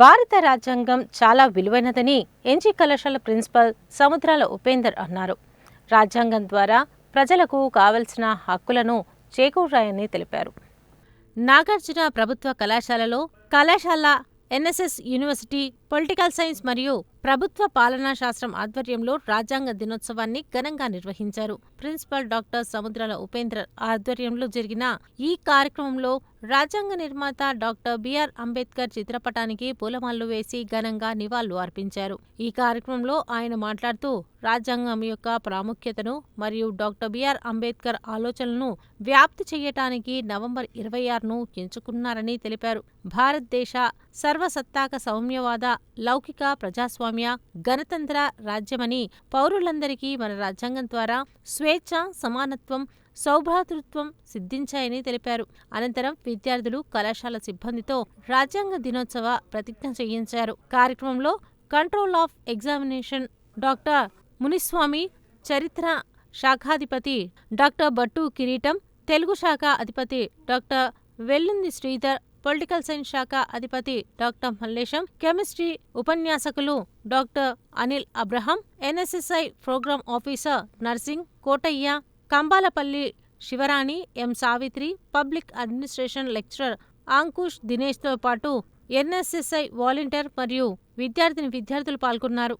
భారత రాజ్యాంగం చాలా విలువైనదని ఎన్జీ కళాశాల ప్రిన్సిపల్ సముద్రాల ఉపేందర్ అన్నారు. రాజ్యాంగం ద్వారా ప్రజలకు కావలసిన హక్కులను చేకూరాయని తెలిపారు. నాగార్జున ప్రభుత్వ కళాశాలలో కళాశాల ఎన్ఎస్ఎస్ యూనివర్సిటీ పొలిటికల్ సైన్స్ మరియు ప్రభుత్వ పాలనా శాస్త్రం ఆధ్వర్యంలో రాజ్యాంగ దినోత్సవాన్ని ఘనంగా నిర్వహించారు. ప్రిన్సిపల్ డాక్టర్ సముద్రాల ఉపేంద్ర ఆధ్వర్యంలో జరిగిన ఈ కార్యక్రమంలో రాజ్యాంగ నిర్మాత డాక్టర్ బిఆర్ అంబేద్కర్ చిత్రపటానికి పూలమాలలు వేసి ఘనంగా నివాళులు అర్పించారు. ఈ కార్యక్రమంలో ఆయన మాట్లాడుతూ రాజ్యాంగం యొక్క ప్రాముఖ్యతను మరియు డాక్టర్ బిఆర్ అంబేద్కర్ ఆలోచనలను వ్యాప్తి చేయటానికి నవంబర్ ఇరవై ఆరును ఎంచుకున్నారని తెలిపారు. భారతదేశ సర్వసత్తాక సౌమ్యవాద లౌకిక ప్రజాస్వామ్య గణతంత్ర రాజ్యమని పౌరులందరికీ మన రాజ్యాంగం ద్వారా స్వేచ్ఛ సమానత్వం సౌభ్రాతృత్వం సిద్ధించాయని తెలిపారు. అనంతరం విద్యార్థులు కళాశాల సిబ్బందితో రాజ్యాంగ దినోత్సవ ప్రతిజ్ఞ చేయించారు. కార్యక్రమంలో control of examination doctor Muniswamy చరిత్ర శాఖాధిపతి డాక్టర్ బట్టు కిరీటం తెలుగు శాఖ అధిపతి doctor Vellundi Sridhar political science శాఖ అధిపతి doctor Mallesham chemistry ఉపన్యాసకులు doctor Anil Abraham NSSI program officer Narsing Kotaiah Kambalapalli Sivarani M Savitri public administration lecturer Ankush దినేష్తో పాటు ఎన్ఎస్ఎస్ఐ వాలంటీర్ మరియు విద్యార్థిని విద్యార్థులు పాల్గొన్నారు.